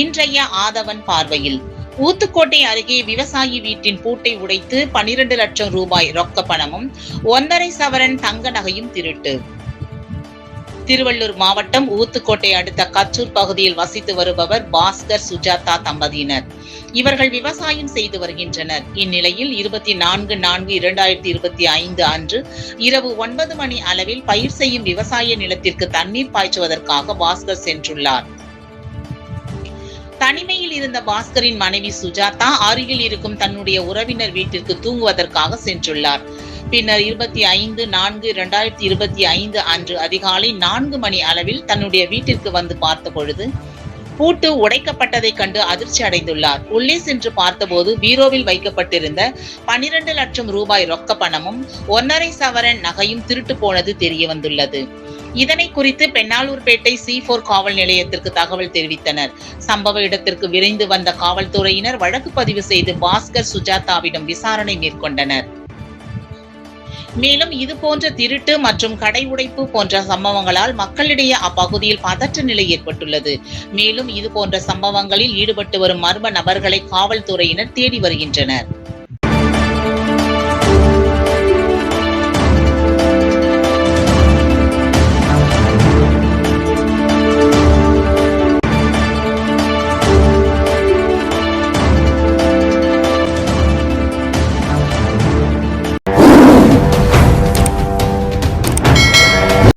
இன்றைய ஆதவன் பார்வையில். ஊத்துக்கோட்டை அருகே விவசாயி வீட்டின் பூட்டை உடைத்து பனிரெண்டு லட்சம் ரூபாய் ரொக்க பணமும் ஒன்றரை சவரன் தங்க நகையும் திருட்டு. திருவள்ளூர் மாவட்டம் ஊத்துக்கோட்டை அடுத்த கச்சூர் பகுதியில் வசித்து வருபவர் பாஸ்கர் சுஜாதா தம்பதியினர். இவர்கள் விவசாயம் செய்து வருகின்றனர். இந்நிலையில் இருபத்தி நான்கு நான்கு இரண்டாயிரத்தி இருபத்தி ஐந்து அன்று இரவு ஒன்பது மணி அளவில் பயிர் செய்யும் விவசாய நிலத்திற்கு தண்ணீர் பாய்ச்சுவதற்காக பாஸ்கர் சென்றுள்ளார். தனிமையில் பாஸ்கரின் மனைவி சுஜாதா அருகில் இருக்கும் தன்னுடைய உறவினர் வீட்டிற்கு தூங்குவதற்காக சென்றுள்ளார். பின்னர் இருபத்தி ஐந்து நான்கு இரண்டாயிரத்தி இருபத்தி ஐந்து அன்று அதிகாலை நான்கு மணி அளவில் தன்னுடைய வீட்டிற்கு வந்து பார்த்த பொழுது பூட்டு உடைக்கப்பட்டதைக் கண்டு அதிர்ச்சி அடைந்துள்ளார். உள்ளே சென்று பார்த்தபோது பீரோவில் வைக்கப்பட்டிருந்த பனிரெண்டு லட்சம் ரூபாய் ரொக்க பணமும் ஒன்னரை சவரன் நகையும் திருட்டு போனது தெரிய வந்துள்ளது இதனை குறித்து பெண்ணாலூர்பேட்டை சி போர் காவல் நிலையத்திற்கு தகவல் தெரிவித்தனர். சம்பவ இடத்திற்கு விரைந்து வந்த காவல்துறையினர் வழக்கு பதிவு செய்து பாஸ்கர் சுஜாதாவிடம் விசாரணை மேற்கொண்டனர். மேலும் இது போன்ற திருட்டு மற்றும் கடை உடைப்பு போன்ற சம்பவங்களால் மக்களிடையே அப்பகுதியில் பதற்ற நிலை ஏற்பட்டுள்ளது. மேலும் இது போன்ற சம்பவங்களில் ஈடுபட்டு வரும் மர்ம நபர்களை காவல்துறையினர் தேடி வருகின்றனர்.